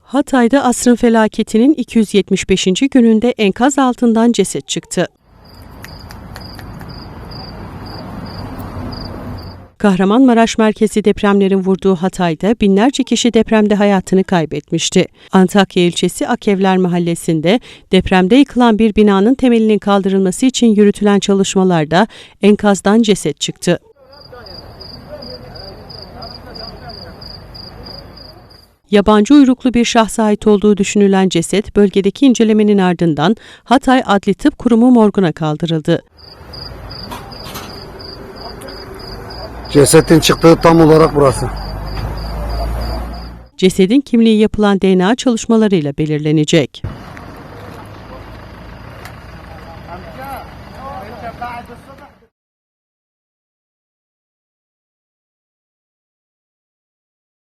Hatay'da asrın felaketinin 275. gününde enkaz altından ceset çıktı. Kahramanmaraş merkezi depremlerin vurduğu Hatay'da binlerce kişi depremde hayatını kaybetmişti. Antakya ilçesi Akevler mahallesinde depremde yıkılan bir binanın temelinin kaldırılması için yürütülen çalışmalarda enkazdan ceset çıktı. yabancı uyruklu bir şahsa ait olduğu düşünülen ceset bölgedeki incelemenin ardından Hatay Adli Tıp Kurumu morguna kaldırıldı. Cesetin çıktığı tam olarak burası. Cesedin kimliği yapılan DNA çalışmalarıyla belirlenecek.